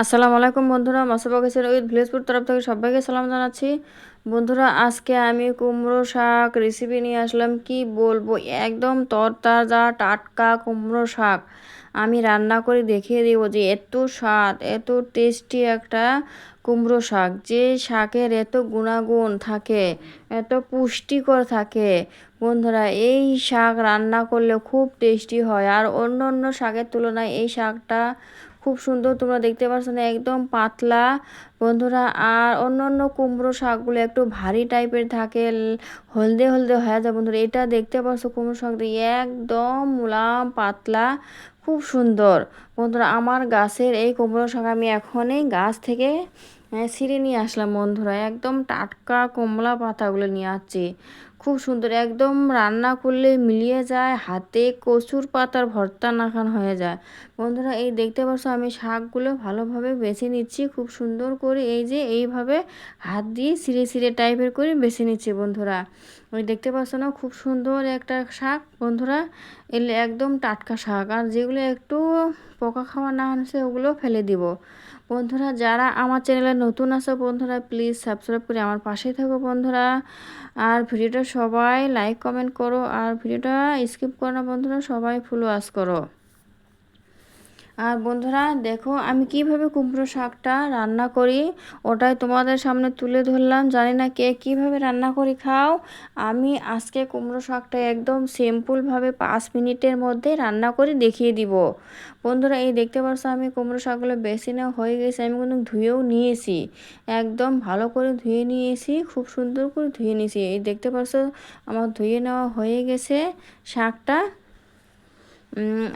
আসসালামু আলাইকুম বন্ধুরা মাসাবা গেছেন উইথ ভিলেজপুর তরফ থেকে সবাইকে সালাম জানাচ্ছি। বন্ধুরা, আজকে আমি কুমড়ো শাক রেসিপি নিয়ে আসলাম। কি বলব, একদম তরতাজা, টাটকা কুমড়ো শাক। আমি রান্না করে দেখিয়ে দেবো যে এত স্বাদ, এত টেস্টি একটা কুমড়ো শাক। যে শাকের এত গুণাগুণ থাকে, এত পুষ্টিকর থাকে, বন্ধুরা, এই শাক রান্না করলে খুব টেস্টি হয়। আর অন্য অন্য শাকের তুলনায় এই শাকটা খুব সুন্দর তোমরা দেখতে পাচ্ছ না, একদম পাতলা। বন্ধুরা, আর অন্য অন্য কুমড়ো শাকগুলো একটু ভারী টাইপের থাকে হলদে হলদে হয়ে যায় বন্ধুরা। এটা দেখতে পাচ্ছ কুমড়ো শাক একদম মুলাম পাতলা, খুব সুন্দর। বন্ধুরা, আমার গাছের এই কুমড়ো শাক আমি এখনই গাছ থেকে ছিঁড়ে নিয়ে আসলাম বন্ধুরা। একদম টাটকা কমলা পাতাগুলো নিয়ে আসছি। খুব সুন্দর, একদম রান্না করলে মিলিয়ে যায়, হাতে কচুর পাতার ভর্তা নাখান হয়ে যায়। বন্ধুরা, এই দেখতে পাচ্ছ আমি শাকগুলো ভালোভাবে বেছে নিচ্ছি, খুব সুন্দর করে এই যে এইভাবে হাত দিয়ে সিঁড়ে সিঁড়ে টাইপের করে বেছে নিচ্ছি বন্ধুরা। ওই দেখতে পাচ্ছ না, খুব সুন্দর একটা শাক বন্ধুরা, এলে একদম টাটকা শাক। আর যেগুলো একটু পোকা খাওয়া না আছে ওগুলো ফেলে দিব। বন্ধুরা, যারা আমার চ্যানেলে নতুন আছে বন্ধুরা, প্লিজ সাবস্ক্রাইব করে আমার পাশেই থাকো বন্ধুরা। আর ভিডিওটা সবাই লাইক কমেন্ট করো আর ভিডিওটা স্কিপ করো না বন্ধুরা সবাই ফুল ওয়াশ করো। আর বন্ধুরা, দেখো আমি কীভাবে কুমড়ো শাকটা রান্না করি, ওটাই তোমাদের সামনে তুলে ধরলাম। জানি না কে কীভাবে রান্না করি, খাও। আমি আজকে কুমড়ো শাকটা একদম সিম্পলভাবে পাঁচ মিনিটের মধ্যে রান্না করে দেখিয়ে দিব। বন্ধুরা, এই দেখতে পাচ্ছ আমি কুমড়ো শাকগুলো বেশি না হয়ে গেছে, আমি কিন্তু ধুয়েও নিয়েছি। একদম ভালো করে ধুয়ে নিয়েছি, খুব সুন্দর করে ধুয়ে নিয়েছি। এই দেখতে পাচ্ছ, আমার ধুয়ে নেওয়া হয়ে গেছে শাকটা।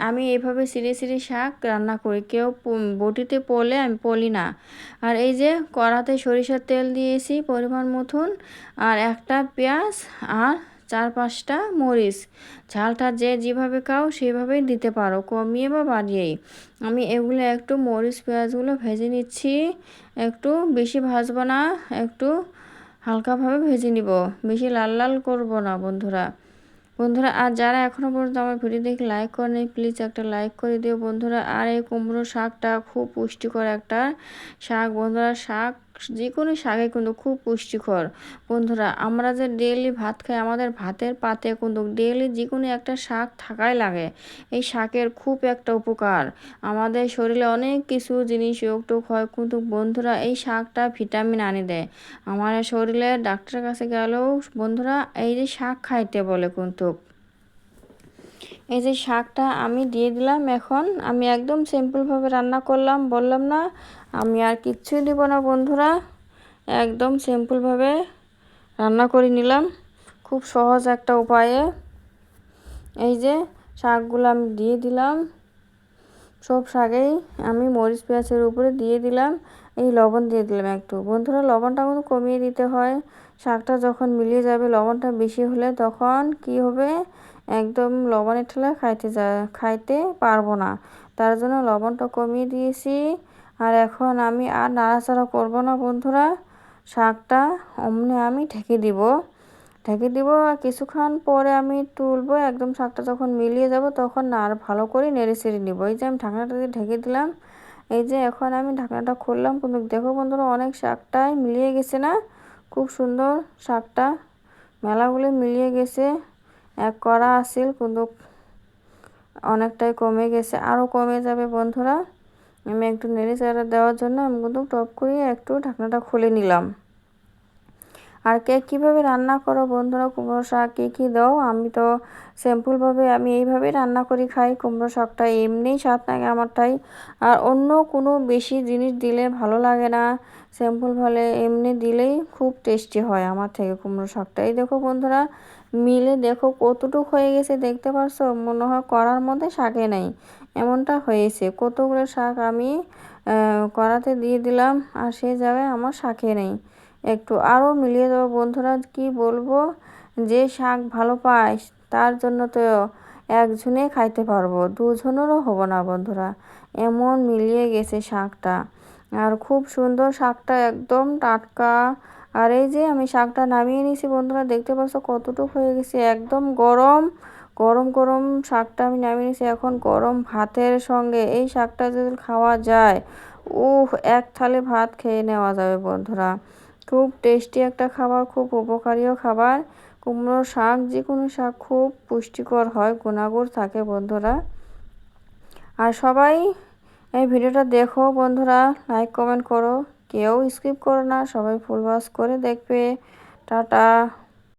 আমি এইভাবে সিঁড়ে সিঁড়ে শাক রান্না করি। কেউ বটিতে পলে আমি পলি না। আর এই যে কড়াতে সরিষার তেল দিয়েছি পরিমাণ মতন, আর একটা পেঁয়াজ আর চার পাঁচটা মরিচ। ঝালটা যে যেভাবে খাও সেভাবেই দিতে পারো, কমিয়ে বা বাড়িয়েই। আমি এগুলো একটু মরিচ পেঁয়াজগুলো ভেজে নিচ্ছি, একটু বেশি ভাজবো না, একটু হালকাভাবে ভেজে নিব। বেশি লাল লাল করব না বন্ধুরা। বন্ধুরা, আর যারা এখনও পর্যন্ত আমার ভিডিও দেখে লাইক করেনি প্লিজ একটা লাইক করে দিও বন্ধুরা। আর এই কুমড়ো শাকটা খুব পুষ্টিকর একটা শাক বন্ধুরা, শাক যে কোনো শাকে কিন্তু খুব পুষ্টিকর। বন্ধুরা, আমরা যে ডেইলি ভাত খাই, আমাদের ভাতের পাতে কিন্তু ডেইলি যে কোনো একটা শাক থাকাই লাগে। এই শাকের খুব একটা উপকার। আমাদের শরীরে অনেক কিছু জিনিস রোগটোক হয়, কিন্তু বন্ধুরা, এই শাকটা ভিটামিন আনি দেয়। আমার শরীরে ডাক্তারের কাছে গেলেও বন্ধুরা, এই যে শাক খাইতে বলে কিন্তু। এই যে শাকটা আমি দিয়ে দিলাম এখন। আমি একদম সিম্পলভাবে রান্না করলাম, বললাম না, আমি আর কিচ্ছুই দিব না বন্ধুরা। একদম সিম্পলভাবে রান্না করে নিলাম, খুব সহজ একটা উপায়ে। এই যে শাকগুলো আমি দিয়ে দিলাম, সব শাকেই আমি মরিচ পেঁয়াজের উপরে দিয়ে দিলাম। এই লবণ দিয়ে দিলাম একটু। বন্ধুরা, লবণটা কিন্তু কমিয়ে দিতে হয়। শাকটা যখন মিলিয়ে যাবে, লবণটা বেশি হলে তখন কি হবে? একদম লবণের ঠেলা খাইতে যা, খাইতে পারব না। তার জন্য লবণটা কমিয়ে দিয়েছি। আর এখন আমি আর নাড়াচাড়া করব না বন্ধুরা। শাকটা অমনি আমি ঢেকে দিব। ঢেকে দিব কিছুক্ষণ পরে আমি তুলবো। একদম শাকটা যখন মিলিয়ে যাব, তখন আর ভালো করে নেড়ে চেড়ে নিব। এই যে আমি ঢাকনাটা দিয়ে ঢেকে দিলাম। এই যে এখন আমি ঢাকনাটা খুললাম, কিন্তু দেখো বন্ধুরা অনেক শাকটাই মিলিয়ে গেছে না? খুব সুন্দর শাকটা, মেলাগুলি মিলিয়ে গেছে, এক করা আসিল কিন্তু অনেকটাই কমে গেছে আরও কমে যাবে বন্ধুরা। আমি একটু নেড়ে চাড়া দেওয়ার জন্য আমি কিন্তু টপ করিয়ে একটু ঢাকনাটা খুলে নিলাম। আর কে কীভাবে রান্না করো বন্ধুরা? কুমড়ো শাক কী কী দাও? আমি তো সিম্পলভাবে আমি এইভাবেই রান্না করি, খাই। কুমড়ো শাকটা এমনিই স্বাদ লাগে আমারটাই। আর অন্য কোনো বেশি জিনিস দিলে ভালো লাগে না। সিম্পলভাবে এমনি দিলেই খুব টেস্টি হয় আমার থেকে কুমড়ো শাকটা। এই দেখো বন্ধুরা, মিলে দেখো কতটুক হয়ে গেছে, দেখতে পারছ? মনে হয় করার মধ্যে শাকে নেই। এমনটা হয়েছে। কতগুলো শাক আমি করাতে দিয়ে দিলাম আর সেই জায়গায় আমার শাকে নেই। একটু আরও মিলিয়ে দেবো। বন্ধুরা, কি বলব? যে শাক ভালো পায়, তার জন্য তো একজনে খাইতে পারব, দুজনেরও হব না বন্ধুরা। এমন মিলিয়ে গেছে শাকটা। আর খুব সুন্দর শাকটা, একদম টাটকা। আর এই যে আমি শাকটা নামিয়ে নিয়েছি বন্ধুরা, দেখতে পাচ্ছ কতটুকু হয়ে গেছে? একদম গরম গরম গরম শাকটা আমি নামিয়ে নিয়েছি। এখন গরম ভাতের সঙ্গে এই শাকটা যদি খাওয়া যায় উহ এক থালে ভাত খেয়ে নেওয়া যাবে বন্ধুরা। খুব টেস্টি একটা খাবার, খুব উপকারীয় খাবার। কুমড়ো শাক যে কোনো শাক খুব পুষ্টিকর হয়, গুণাগুণ থাকে বন্ধুরা। আর সবাই এই ভিডিওটা দেখো বন্ধুরা লাইক কমেন্ট করো। কেউ স্কিপ করো না, সবাই ফুল বাস করে দেখবে। টাটা।